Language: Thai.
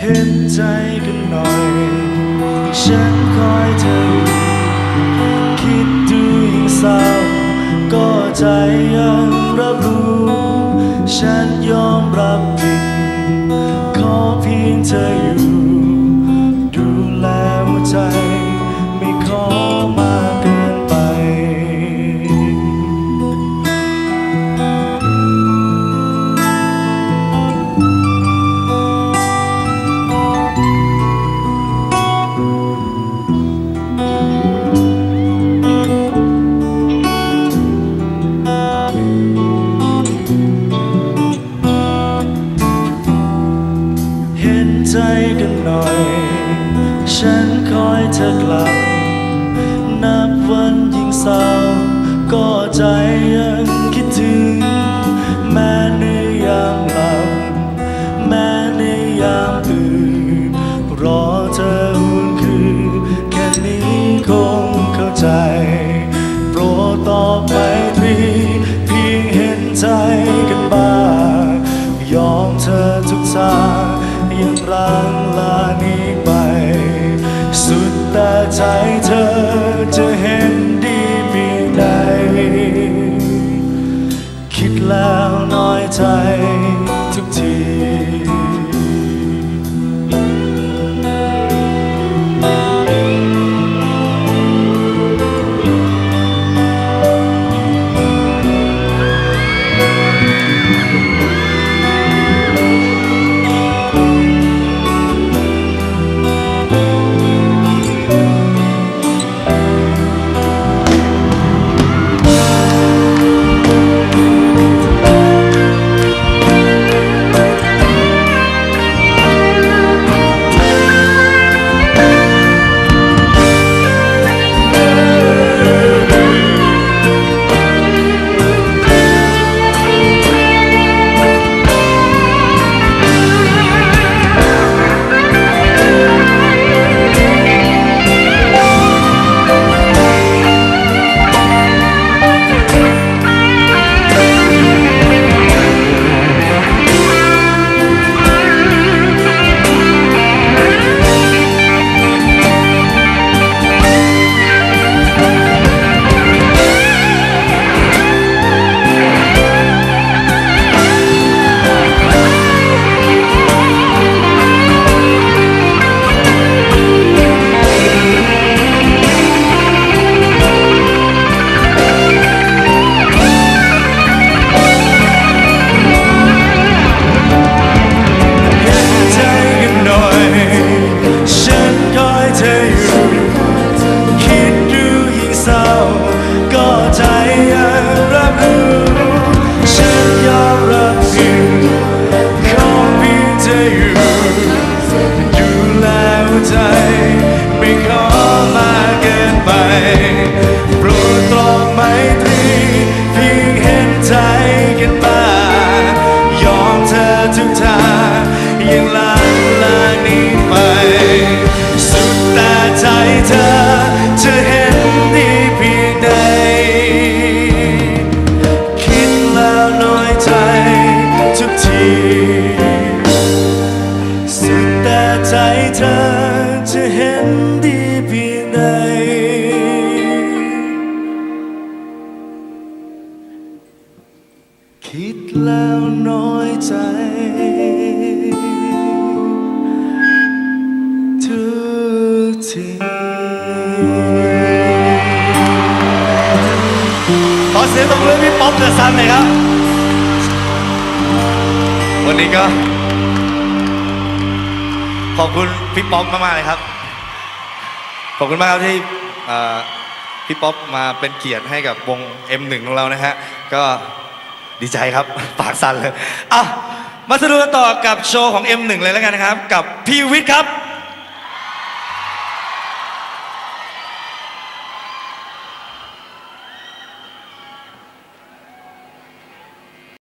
เห็นใจกันหน่อย ฉันคอยเธอ เศร้า ก็ใจยังรับรู้ ฉันยอมรับผิดขอเพียงเธออยู่ ดูแลหัวใจ ใจกันหน่อย ฉันคอยเธอกลับ นับวันยิ่งเศร้า ก็ใจยังคิดถึง แม้ในยามหลับ แม้ในยามตื่น รอเธออุ่นคืน แค่นี้คงเข้าใจ โปรดตอบไปตรีเพียงเห็นใจกันบ้าง ยอมเธอทุกทาง รังลานี้ไป สุดแต่ใจเธอจะ เธอจะเห็นดีเพียงใดคิดแล้วน้อยใจ ทุกทีขอเสียงตบมือให้พี่ป๊อปเดอะซันหน่อยครับ วันนี้ก็ ขอบคุณพี่ป๊อปมากๆเลยครับ ขอบคุณมากครับที่พี่ป๊อปมาเป็นเกียรติให้กับวง M1 ของเรานะฮะ ก็ดีใจครับ ปากสั่นเลยอะมาสนุกต่อกับโชว์ของ M1 เลยแล้วกันนะครับ กับพี่วิทย์ครับ